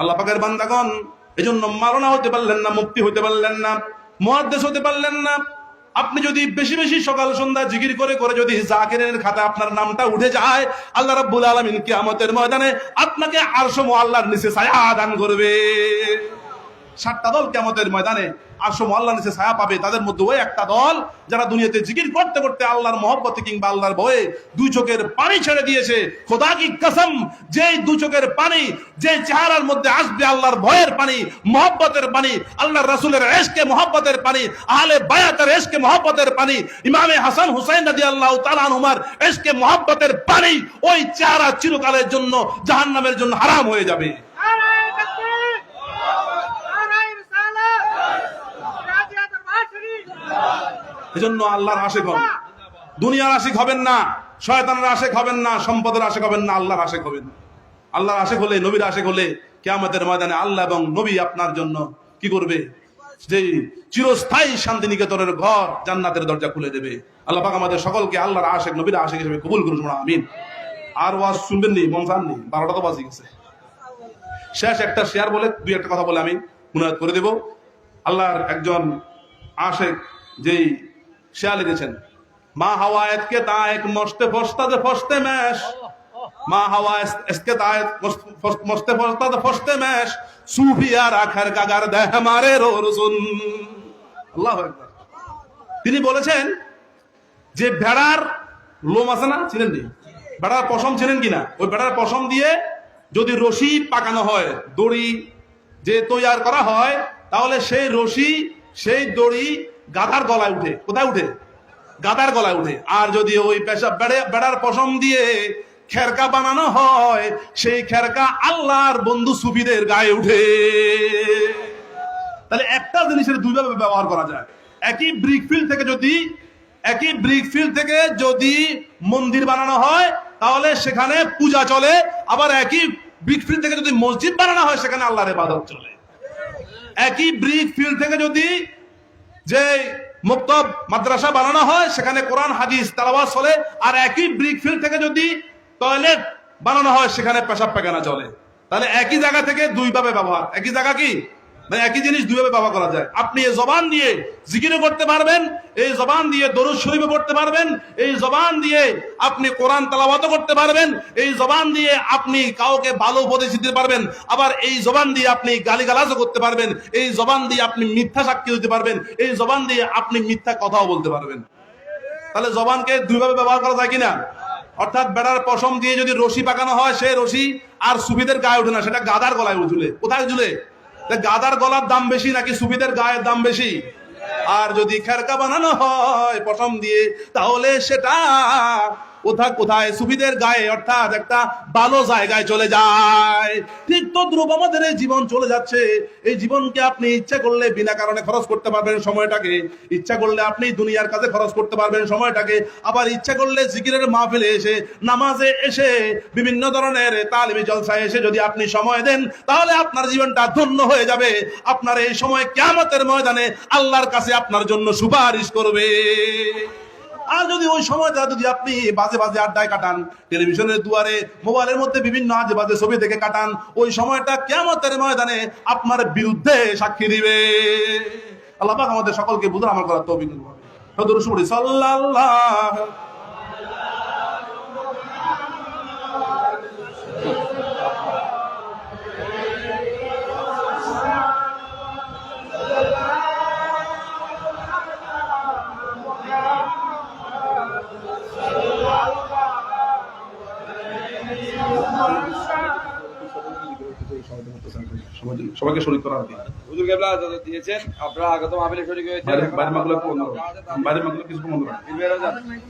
আল্লাহ পাকের বান্দাগণ এই জন্য মারণা হতে পারলেন না, মুক্তি হতে পারলেন না মহাদ্দেশ হতে পারলেন না। আপনি যদি বেশি বেশি সকাল সন্ধ্যা জিকির করে করে যদি জাকিরের খাতা আপনার নামটা উঠে যায়, আল্লাহ রাব্বুল আলামিন কিয়ামতের ময়দানে আপনাকে আরশ আল্লাহর নিচে ছায়া দান করবে। সাতটা দল কেমতের ময়দানে আরশো আল্লাহ নিচে ছায়া পাবে। তাদের মধ্যে ওই একটা দল যারা দুনিয়াতে জিকির করতে করতে আল্লাহর মহব্বতে কিংবা আল্লাহর ভয়ে দুই চোখের পানি ছেড়ে দিয়েছে। খোদা কি কসম? যে দুই চোখের পানি যে চেহারার মধ্যে আসবে আল্লাহর ভয়ের পানি, মহব্বতের পানি, আল্লাহর রাসূলের এশকে মহব্বতের পানি, আহলে বায়াতের এশকে মহব্বতের পানি, ইমামে হাসান হুসাইন রাদিয়াল্লাহু তাআলা আনহুমার এশকে মহব্বতের পানি ওই চেহারা চিরকালের জন্য জাহান্নামের জন্য হারাম হয়ে যাবে। এজন্য আল্লাহর আশেক হন। দুনিয়ার আশিক হবেন না, শয়তানের আশেক হবেন না, সম্পদের আশেক হবেন না, আল্লাহর আশেক হবেন। আল্লাহর আশেক হলে, নবীর আশেক হলে কেয়ামতের ময়দানে আল্লাহ এবং নবী আপনার জন্য কি করবে? যে চিরস্থায়ী শান্তিনিকেতনের ঘর জান্নাতের দরজা খুলে দেবে। আল্লাহ পাক আমাদের সকলকে আল্লাহর আশেক, নবীর আশেক হিসেবে কবুল করুন আমিন। আর ওয়াজ শুনবেন নি? মন চাননি বারোটা তো বাজে গেছে। শেষ একটা শেয়ার বলে, দুই একটা কথা বলে আমি মুনায়ত করে দেব। আল্লাহর একজন আশেক, যেই শেয়ার লিখেছেন মা হাওয়ায়ত কে তায়েক মস্তে ফস্তাদে ফস্তে মেশ। মা হাওয়া এসকে তায়েক মস্তে ফস্তাদে ফস্তে মেশ। সুফিয়া রাখার কাগার দেহ মারে রোরসুন আল্লাহু তিনি বলেছেন যে ভেড়ার লোম আছে না, চিনেন নি? ভেড়ার পশম চিনেন কিনা? ওই ভেড়ার পশম দিয়ে যদি রশি পাকানো হয়, দড়ি যে তৈয়ার করা হয়, তাহলে সেই রশি, সেই দড়ি গাধার গলায় উঠে। কোথায় উঠে? গাধার গলায় উঠে। আর যদি ওই পেশা বেড়ে- বেড়ার পশম দিয়ে খেরকা বানানো হয়, সেই খেরকা আল্লাহর বন্ধু সুফিদের গায়ে উঠে। তাহলে একটা জিনিসের দুইভাবে ব্যবহার করা যায়। একই ব্রিক ফিল্ড থেকে যদি একই ব্রিক ফিল্ড থেকে যদি মন্দির বানানো হয়, তাহলে সেখানে পূজা চলে। আবার একই ব্রিক ফিল্ড থেকে যদি মসজিদ বানানো হয়, সেখানে আল্লাহর ইবাদত চলে। একই ব্রিক ফিল্ড থেকে যদি যে মুক্তব মাদ্রাসা বানানো হয়, সেখানে কোরআন, হাদিস তালাবাস চলে, আর একই ব্রিক ফিল্ড থেকে যদি টয়লেট বানানো হয়, সেখানে পেশাব পায়খানা চলে। তাহলে একই জায়গা থেকে দুইভাবে ব্যবহার। একই জায়গা কি? একই জিনিস দুইভাবে ব্যবহার করা যায়। আপনি এই জবান দিয়ে জিকিরও করতে পারবেন, এই জবান দিয়ে দরুদ শরীফও পড়তে পারবেন, এই জবান দিয়ে আপনি কোরআন তালাবাতও করতে পারবেন, এই জবান দিয়ে আপনি কাউকে ভালো উপদেশ দিতে পারবেন, আবার এই জবান দিয়ে আপনি গালিগালাজও করতে পারবেন, এই জবান দিয়ে আপনি মিথ্যা সাক্ষী দিতে পারবেন, এই জবান দিয়ে আপনি মিথ্যা কথাও বলতে পারবেন। তাহলে জবানকে দুইভাবে ব্যবহার করা যায় কিনা? অর্থাৎ বেড়ার পশম দিয়ে যদি রশি পাকানো হয় সেই রশি আর সুবিধের গায়ে ওঠে না, সেটা গাদার গলায় উঠলে কোথায় ঝুলে গাদার গলার দাম বেশি নাকি সুবিধের গায়ের দাম বেশি? আর যদি খেরকা বানানো হয় প্রথম দিয়ে, তাহলে সেটা কোথা কোথায়? সুবিধের গায়ে অর্থাৎ একটা ভালো জায়গায় চলে যায়। ঠিক তদ্রুপ আমাদের এই জীবন চলে যাচ্ছে। এই জীবনকে আপনি ইচ্ছা করলে বিনা কারণে খরচ করতে পারবেন সময়টাকে। ইচ্ছা করলে আপনি দুনিয়ার কাছে খরচ করতে পারবেন সময়টাকে। আবার ইচ্ছা করলে জিকিরের মাহফিলে এসে, নামাজে এসে, বিভিন্ন ধরনের তালিমি জলসায় এসে যদি আপনি সময় দেন, তাহলে আপনার জীবনটা ধন্য হয়ে যাবে। আপনার এই সময় কেমতের ময়দানে আল্লাহর কাছে আপনার জন্য সুপারিশ করবে। আর যদি ওই সময়টা যদি আপনি বাজে বাজে আড্ডায় কাটান, টেলিভিশনের দুয়ারে, মোবাইলের মধ্যে বিভিন্ন আজে বাজে ছবি দেখে কাটান, ওই সময়টা কেমতের ময়দানে আপনার বিরুদ্ধে সাক্ষী দিবে। আল্লাহ আমাদের সকলকে বুঝুন আমার করার তৌফিক দান সবাইকে শরীর করা হবে হুজুর কেবলা দিয়েছেন আপনারা আগত মাহফিলে শরীক হয়েছে বাইরে মাগুলো। বাইরে মাগুলো কিছু বন্ধ যান।